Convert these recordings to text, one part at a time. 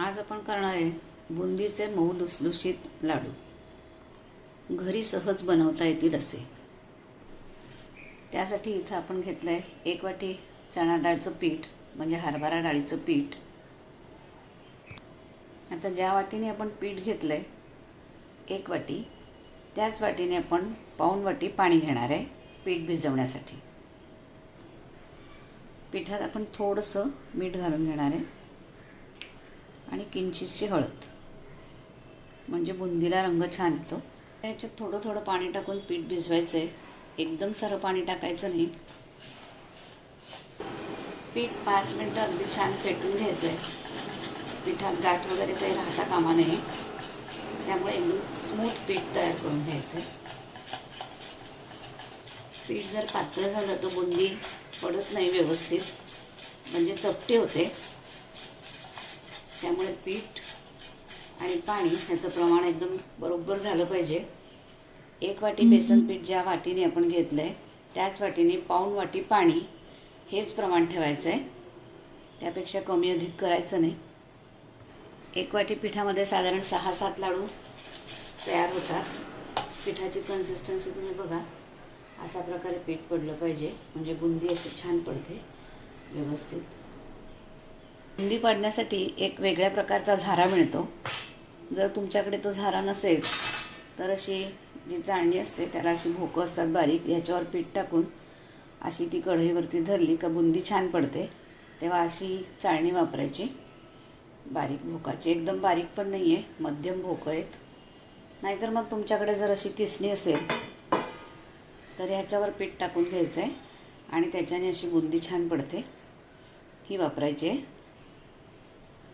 आज आपण करणार आहे बुंदीचे मऊ लुसलुशीत लाडू. घरी सहज बनवता येतील असे. त्यासाठी इथं आपण घेतलं आहे एक वाटी चणा डाळचं पीठ म्हणजे हरभरा डाळीचं पीठ. आता ज्या वाटीने आपण पीठ घेतलं आहे एक वाटी त्याच वाटीने आपण पाऊण वाटी पाणी घेणार आहे पीठ भिजवण्यासाठी. पिठात आपण थोडंसं मीठ घालून घेणार आहे. आणि किंचितची हळद. म्हणजे बुंदीला रंग छान येतो. त्याच्यात थोडं थोडं पाणी टाकून पीठ भिजवायचं आहे एकदम सारं पाणी टाकायचं नाही. पीठ पाच मिनटं अगदी छान फेटून घ्यायचं आहे पिठात गाठ वगैरे काही राहता कामा नये. त्यामुळे एकदम स्मूथ पीठ तयार करून घ्यायचं आहे पीठ जर पातळ झालं तर बुंदी पडत नाही व्यवस्थित. म्हणजे चपटी होते. त्यामुळे पीठ आणि पाणी ह्याचं प्रमाण एकदम बरोबर झालं पाहिजे. एक वाटी बेसन पीठ ज्या वाटीने आपण घेतलं आहे त्याच वाटीने पाऊण वाटी पाणी हेच प्रमाण ठेवायचं आहे त्यापेक्षा कमी अधिक करायचं नाही. एक वाटी पिठामध्ये साधारण सहा सात लाडू तयार होतात. पिठाची कन्सिस्टन्सी तुम्ही बघा. अशा प्रकारे पीठ पडलं पाहिजे. म्हणजे बुंदी अशी छान पडते व्यवस्थित. बुंदी पाडण्यासाठी एक वेगळ्या प्रकारचा झारा मिळतो. जर तुमच्याकडे तो झारा नसेल तर अशी जी चाळणी असते त्याला अशी भोकं असतात बारीक ह्याच्यावर पीठ टाकून अशी ती कढईवरती धरली का बुंदी छान पडते तेव्हा अशी चाळणी वापरायची. बारीक भोकाची. एकदम बारीक पण नाही आहे मध्यम भोकं आहेत. नाहीतर मग तुमच्याकडे जर अशी किसणी असेल तर ह्याच्यावर पीठ टाकून घ्यायचं आहे आणि त्याच्याने अशी बुंदी छान पडते. ही वापरायची आहे.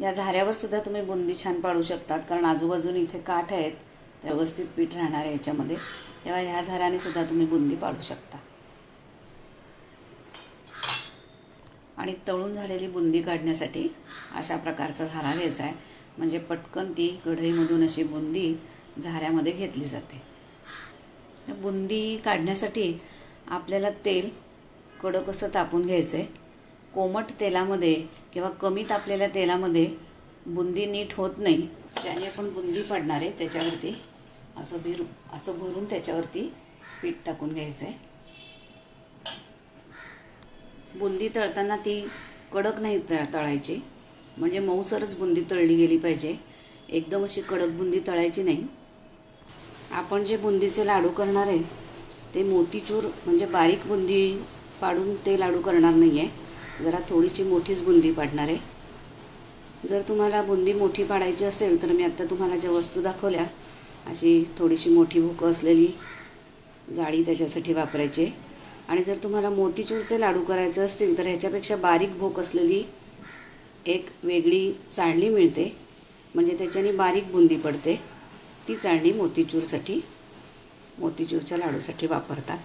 या झाऱ्यावर सुद्धा तुम्ही बुंदी छान पाडू शकतात कारण आजूबाजूने इथे काठ आहेत व्यवस्थित पीठ राहणार आहे याच्यामध्ये. तेव्हा ह्या झाऱ्याने सुद्धा तुम्ही बुंदी पाडू शकता. आणि तळून झालेली बुंदी काढण्यासाठी अशा प्रकारचा झारा घ्यायचा आहे. म्हणजे पटकन ती कढईमधून अशी बुंदी झाऱ्यामध्ये घेतली जाते. बुंदी काढण्यासाठी आपल्याला तेल कडक असं तापून घ्यायचं आहे कोमट तेलामध्ये किंवा कमी तापलेल्या तेलामध्ये बुंदी नीट होत नाही ज्याने आपण बुंदी पाडणार आहे त्याच्यावरती. असं भिर असं भरून त्याच्यावरती पीठ टाकून घ्यायचं आहे बुंदी तळताना ती कडक नाही तळ तळायची. म्हणजे मऊसरच बुंदी तळली गेली पाहिजे. एकदम अशी कडक बुंदी तळायची नाही. आपण जे बुंदीचे लाडू करणार आहे ते मोतीचूर म्हणजे बारीक बुंदी पाडून ते लाडू करणार नाही आहे जरा थोडीशी मोठीच बुंदी पाडणार आहे. जर तुम्हाला बुंदी मोठी पाडायची असेल तर मी आत्ता तुम्हाला ज्या वस्तू दाखवल्या अशी थोडीशी मोठी भूकं असलेली जाळी त्याच्यासाठी वापरायची आणि जर तुम्हाला मोतीचूरचे लाडू करायचे असतील तर ह्याच्यापेक्षा बारीक भोक असलेली एक वेगळी चाळणी मिळते. म्हणजे त्याच्याने बारीक बुंदी पडते. ती चाळणी मोतीचूरसाठी मोतीचूरच्या लाडूसाठी वापरतात.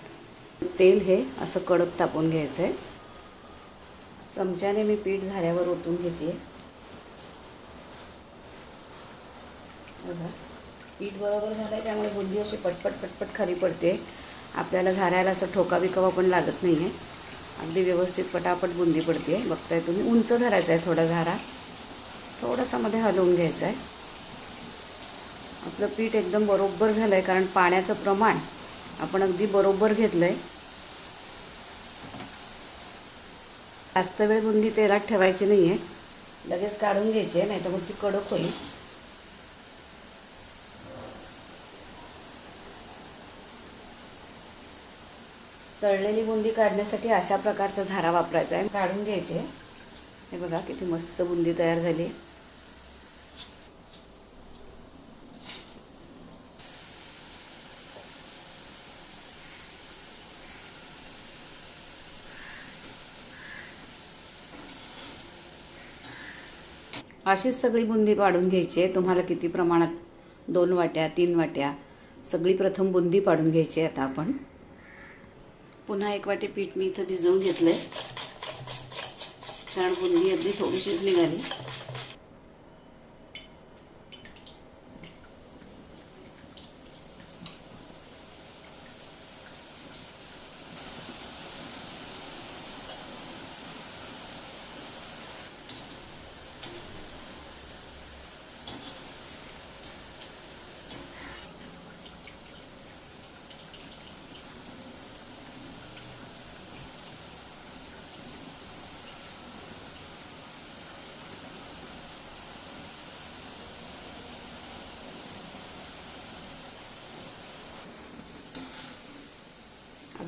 तेल हे असं कडक तापून घ्यायचं आहे चमच्याने मी पीठ झाल्यावर ओतून घेते. बघा. पीठ बरोबर झालं आहे त्यामुळे बुंदी अशी पटपट पटपट खाली पडते. आपल्याला झाऱ्याला असं ठोका बिकावा पण लागत नाही आहे अगदी व्यवस्थित पटापट बुंदी पडते. बघताय तुम्ही उंच धरायचा आहे थोडा झारा थोडासा मध्ये हलवून घ्यायचा आहे आपलं पीठ एकदम बरोबर झालं आहे कारण पाण्याचं प्रमाण आपण अगदी बरोबर घेतलं आहे जास्त वेळ बुंदी तेलात ठेवायची नाही आहे लगेच काढून घ्यायची आहे नाही तर मग ती कडक होईल. तळलेली बुंदी काढण्यासाठी अशा प्रकारचा झारा वापरायचा आहे. काढून घ्यायचे हे बघा किती मस्त बुंदी तयार झाली अशीच सगळी बुंदी पाडून घ्यायची आहे. तुम्हाला किती प्रमाणात दोन वाट्या तीन वाट्या सगळी प्रथम बुंदी पाडून घ्यायची आहे आता आपण. पुन्हा एक वाटी पीठ मी इथं भिजवून घेतलं आहे कारण बुंदी अगदी थोडीशीच निघाली.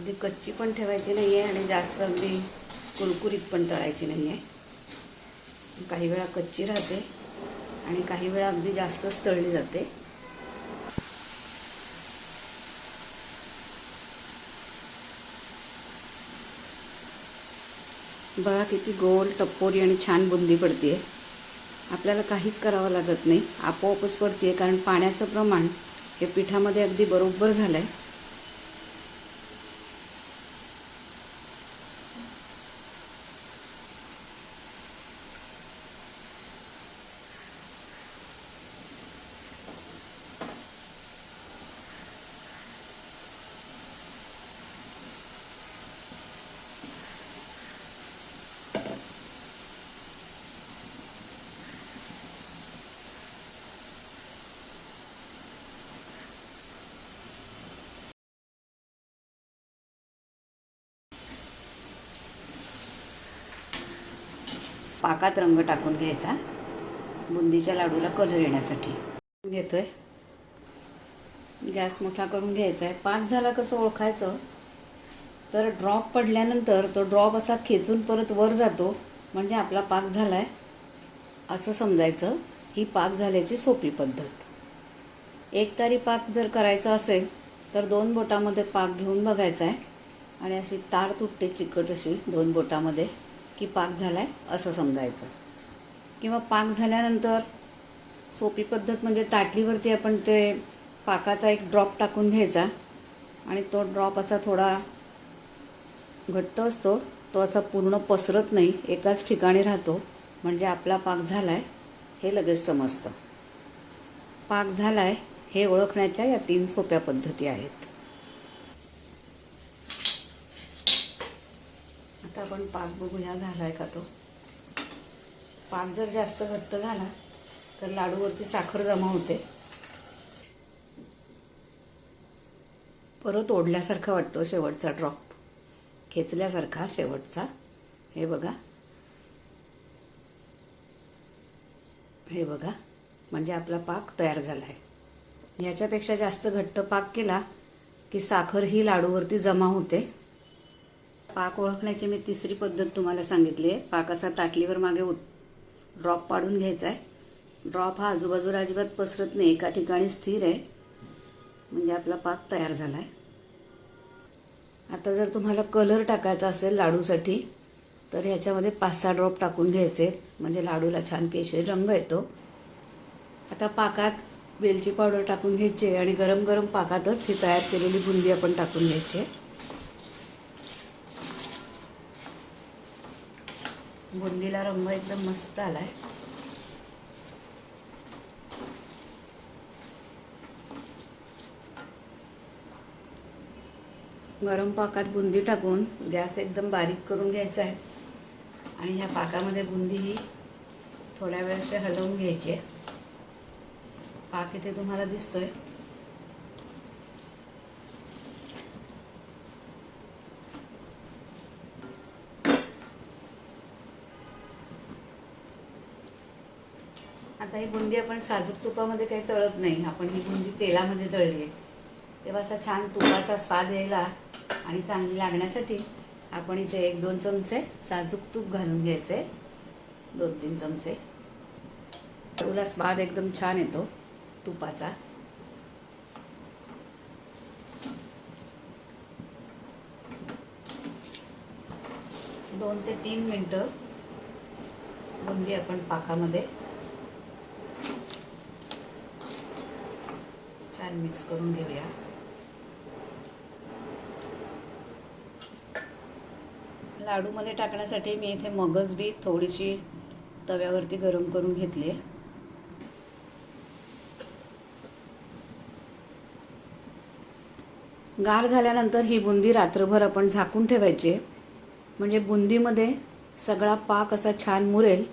अगदी कच्ची पण ठेवायची नाही आहे आणि जास्त अगदी कुरकुरीत पण तळायची नाही आहे काही वेळा कच्ची राहते आणि काही वेळा अगदी जास्तच तळली जाते. बघा किती गोल टप्पोरी आणि छान बुंदी पडते आपल्याला काहीच करावं लागत नाही. आपोआपच पडते कारण पाण्याचं प्रमाण हे पिठामध्ये अगदी बरोबर झालं आहे पाकात रंग टाकून घ्यायचा. बुंदीच्या लाडूला कलर येण्यासाठी. घेतोय. गॅस मोठा करून घ्यायचा आहे पाक झाला कसं ओळखायचं? तर ड्रॉप पडल्यानंतर तो ड्रॉप असा खेचून परत वर जातो. म्हणजे आपला पाक झाला आहे असं समजायचं. ही पाक झाल्याची सोपी पद्धत. एक तारी पाक जर करायचा असेल तर दोन बोटामध्ये पाक घेऊन बघायचा आहे आणि अशी तार तुटते चिकट अशी दोन बोटामध्ये. की पाक झाला आहे असं समजायचं. किंवा पाक झाल्यानंतर सोपी पद्धत म्हणजे ताटलीवरती आपण ते पाकाचा एक ड्रॉप टाकून घ्यायचा आणि तो ड्रॉप असा थोडा घट्ट असतो तो असा पूर्ण पसरत नाही एकाच ठिकाणी राहतो. म्हणजे आपला पाक झाला आहे हे लगेच समजतं. पाक झाला आहे हे ओळखण्याच्या या तीन सोप्या पद्धती आहेत. आता आपण पाक बघूया झाला आहे का तो. पाक जर जास्त घट्ट झाला तर लाडूवरती साखर जमा होते. परत ओढल्यासारखा वाटतो शेवटचा ड्रॉप खेचल्यासारखा शेवटचा. हे बघा. हे बघा. म्हणजे आपला पाक तयार झाला आहे याच्यापेक्षा जास्त घट्ट पाक केला की साखर ही लाडूवरती जमा होते. पाक ओळखण्याची मी तिसरी पद्धत तुम्हाला सांगितली आहे. पाक असा ताटलीवर मागे उत ड्रॉप पाडून घ्यायचा आहे. ड्रॉप हा आजूबाजूला अजिबात पसरत नाही. एका ठिकाणी स्थिर आहे. म्हणजे आपला पाक तयार झाला आहे आता जर तुम्हाला कलर टाकायचा असेल लाडूसाठी तर ह्याच्यामध्ये पाच सहा ड्रॉप टाकून घ्यायचे. म्हणजे लाडूला छान केशरी रंग येतो. आता पाकात वेलची पावडर टाकून घ्यायची आणि गरम गरम पाकातच ही तयार केलेली बुंदी आपण टाकून घ्यायची आहे. बुंदीला रंग एकदम मस्त आलाय. गरम पाकात बुंदी टाकून गॅस एकदम बारीक करून घ्यायचा आहे. आणि ह्या पाकामध्ये बुंदी ही थोड्या वेळ अशी हलवून घ्यायची आहे. पाक इथे तुम्हाला दिसतोय. आता ही बुंदी आपण साजूक तुपामध्ये काही तळत नाही. आपण ही बुंदी तेलामध्ये तळली आहे. तेव्हा असा छान तुपाचा स्वाद यायला आणि चांगली लागण्यासाठी आपण इथे एक दोन चमचे साजूक तूप घालून घ्यायचे. दोन तीन चमचे. तुला स्वाद एकदम छान येतो तुपाचा. दोन ते तीन मिनटं बुंदी आपण पाकामध्ये छान मिक्स करून घेऊया. लाडूमध्ये टाकण्यासाठी मी इथे मगज बी थोडीशी तव्यावरती गरम करून घेतली. आहे गार झाल्यानंतर ही बुंदी रात्रभर आपण झाकून ठेवायची. म्हणजे बुंदीमध्ये सगळा पाक असा छान मुरेल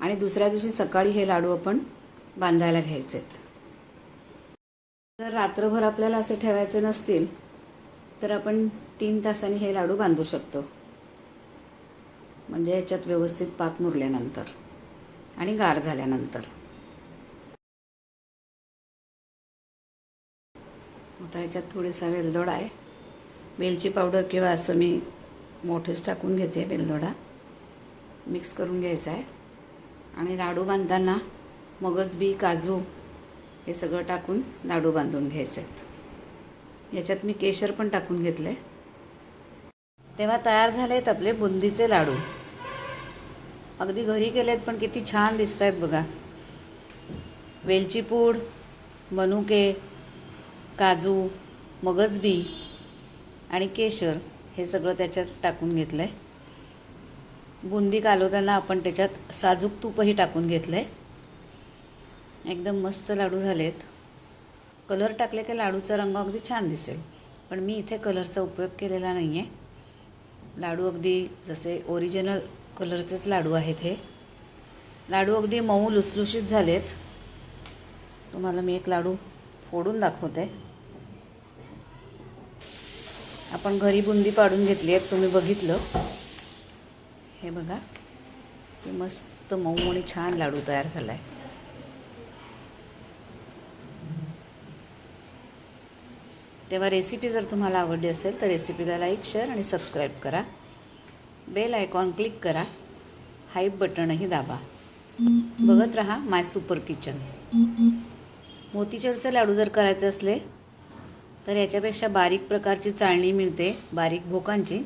आणि दुसऱ्या दिवशी सकाळी हे लाडू आपण बांधायला घ्यायचे आहेत जर रात्रभर आपल्याला असे ठेवायचे नसतील तर आपण तीन तासांनी हे लाडू बांधू शकतो. म्हणजे याच्यात व्यवस्थित पाक मुरल्यानंतर आणि गार झाल्यानंतर. आता याच्यात थोडीसा वेलदोडा आहे. वेलची पावडर किंवा असं मी मोठेच टाकून घेते वेलदोडा. मिक्स करून घ्यायचा आहे. आणि लाडू बांधताना मगज बी काजू हे सगळं टाकून लाडू बांधून घ्यायचे आहेत. याच्यात मी केशर पण टाकून घेतलं आहे तेव्हा तयार झाले आहेत आपले बुंदीचे लाडू. अगदी घरी केलेत पण किती छान दिसत आहेत बघा. वेलची पूड मनुके काजू मगजबी आणि केशर हे सगळं त्याच्यात टाकून घेतलं आहे बुंदी कालवताना आपण त्याच्यात साजूक तूपही टाकून घेतलं आहे एकदम मस्त लाडू झालेत. कलर टाकले की लाडूचा रंग अगदी छान दिसेल. पण मी इथे कलरचा उपयोग केलेला नाही आहे लाडू अगदी जसे ओरिजिनल कलरचेच लाडू आहेत हे. लाडू अगदी मऊ लुसलुशीत झालेत. तुम्हाला मी एक लाडू फोडून दाखवते. आपण घरी बुंदी पाडून घेतली आहेत तुम्ही बघितलं. हे बघा ते मस्त मऊ आणि छान लाडू तयार झाला आहे तेव्हा रेसिपी जर तुम्हाला आवडली असेल तर रेसिपीला लाईक शेअर आणि सबस्क्राईब करा. बेल आयकॉन क्लिक करा. हाईप बटणही दाबा. बघत रहा माय सुपर किचन मोतीचूरचे लाडू जर करायचे असले तर याच्यापेक्षा बारीक प्रकारची चाळणी मिळते बारीक भोकांची.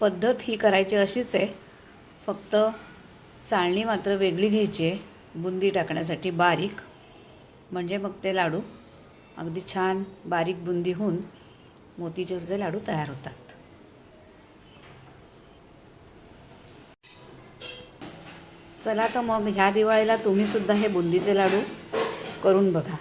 पद्धत ही करायची अशीच आहे. फक्त चाळणी मात्र वेगळी घ्यायची आहे. बुंदी टाकण्यासाठी बारीक. म्हणजे मग ते लाडू अगदी छान बारीक बुंदी होऊन मोतीचूरचे लाडू तयार होतात. चला तर मग ह्या दिवाळीला तुम्ही सुद्धा हे बुंदीचे लाडू करून बघा.